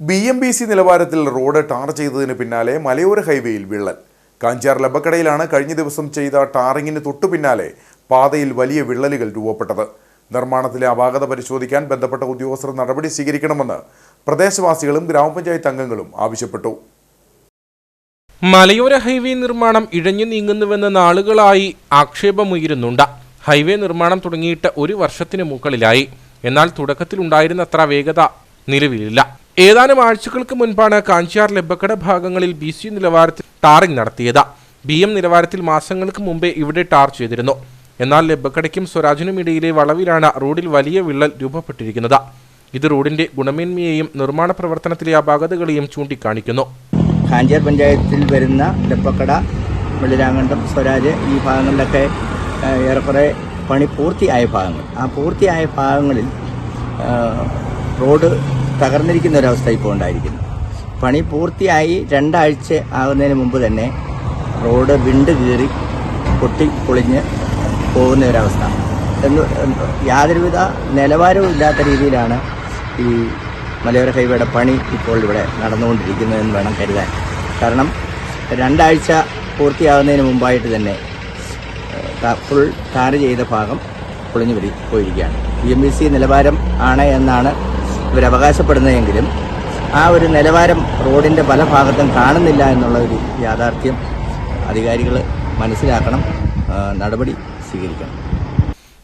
B M B C നിലവാരത്തിൽ road tar ചെയ്തതിന് പിന്നാലെ മലയോര ഹൈവേയിൽ വിള്ളൽ. കാഞ്ചാർ ലബക്കടയിലാണ് കഴിഞ്ഞ ദിവസം ചെയ്ത ടാറിങ്ങിന് തൊട്ടു പിന്നാലെ പാതയിൽ വലിയ വിള്ളലുകൾ രൂപപ്പെട്ടത്. നിർമ്മാണത്തിലെ അപാകത പരിശോധിക്കാൻ ബന്ധപ്പെട്ട ഉദ്യോഗസ്ഥർ നടപടി സ്വീകരിക്കണമെന്ന് പ്രദേശവാസികളും ഗ്രാമപഞ്ചായത്ത് അംഗങ്ങളും ആവശ്യപ്പെട്ടു. മലയോര ഹൈവേ നിർമ്മാണം ഇഴഞ്ഞു നീങ്ങുന്നുവെന്ന് നാളുകളായി ആക്ഷേപമുയരുന്നുണ്ട്. ഹൈവേ നിർമ്മാണം തുടങ്ങിയിട്ട് ഒരു വർഷത്തിന് മുകളിലായി. എന്നാൽ തുടക്കത്തിലുണ്ടായിരുന്നത്ര വേഗത നിലവിലില്ല. ഏതാനും ആഴ്ചകൾക്ക് മുൻപാണ് കാഞ്ചിയാർ ലബക്കട ഭാഗങ്ങളിൽ ബി സി നിലവാരത്തിൽ ടാറിംഗ് നടത്തിയത്. ബി എം നിലവാരത്തിൽ മാസങ്ങൾക്ക് മുമ്പേ ഇവിടെ ടാർ ചെയ്തിരുന്നു. എന്നാൽ ലബക്കടയ്ക്കും സ്വരാജിനും ഇടയിലെ വളവിലാണ് റോഡിൽ വലിയ വിള്ളൽ രൂപപ്പെട്ടിരിക്കുന്നത്. ഇത് റോഡിന്റെ ഗുണമേന്മയെയും നിർമ്മാണ പ്രവർത്തനത്തിലെ അപാകതകളെയും ചൂണ്ടിക്കാണിക്കുന്നു. കാഞ്ചിയാർ പഞ്ചായത്തിൽ വരുന്ന ലെപ്പക്കട വെള്ളിരാങ്കണ്ടം സ്വരാജ് ഈ ഭാഗങ്ങളിലൊക്കെ ഏറെക്കുറെ പണി പൂർത്തിയായ ഭാഗങ്ങൾ. ആ പൂർത്തിയായ ഭാഗങ്ങളിൽ റോഡ് തകർന്നിരിക്കുന്ന ഒരവസ്ഥ ഇപ്പോൾ ഉണ്ടായിരിക്കുന്നു. പണി പൂർത്തിയായി രണ്ടാഴ്ച ആകുന്നതിന് മുമ്പ് തന്നെ റോഡ് വിണ്ട് കീറി പൊട്ടി പൊളിഞ്ഞ് പോകുന്ന ഒരവസ്ഥ. എന്ന് യാതൊരുവിധ നിലവാരവും ഇല്ലാത്ത രീതിയിലാണ് ഈ മലയോര ഹൈവേയുടെ പണി ഇപ്പോൾ ഇവിടെ നടന്നുകൊണ്ടിരിക്കുന്നതെന്ന് വേണം കരുതാൻ. കാരണം രണ്ടാഴ്ച പൂർത്തിയാകുന്നതിന് മുമ്പായിട്ട് തന്നെ ഫുൾ ടാർ ചെയ്ത ഭാഗം പൊളിഞ്ഞു പോയിരിക്കുകയാണ്. പി എം ബി സി നിലവാരം ആണ് എന്നാണ് ഇവർ അവകാശപ്പെടുന്നതെങ്കിലും ആ ഒരു നിലവാരം റോഡിന്റെ പല ഭാഗത്തും കാണുന്നില്ല എന്നുള്ള ഒരു യാഥാർത്ഥ്യം അധികാരികൾ മനസ്സിലാക്കണം നടപടി സ്വീകരിക്കണം.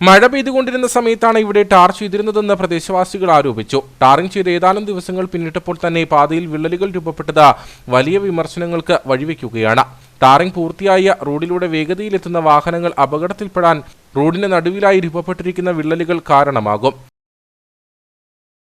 മഴ പെയ്തുകൊണ്ടിരുന്ന സമയത്താണ് ഇവിടെ ടാർ ചെയ്തിരുന്നതെന്ന് പ്രദേശവാസികൾ ആരോപിച്ചു. ടാറിംഗ് ചെയ്ത് ഏതാനും ദിവസങ്ങൾ പിന്നിട്ടപ്പോൾ തന്നെ പാതയിൽ വിള്ളലുകൾ രൂപപ്പെട്ടത് വലിയ വിമർശനങ്ങൾക്ക് വഴിവെക്കുകയാണ്. ടാറിംഗ് പൂർത്തിയായ റോഡിലൂടെ വേഗതയിലെത്തുന്ന വാഹനങ്ങൾ അപകടത്തിൽപ്പെടാൻ റോഡിന് നടുവിലായി രൂപപ്പെട്ടിരിക്കുന്ന വിള്ളലുകൾ കാരണമാകും.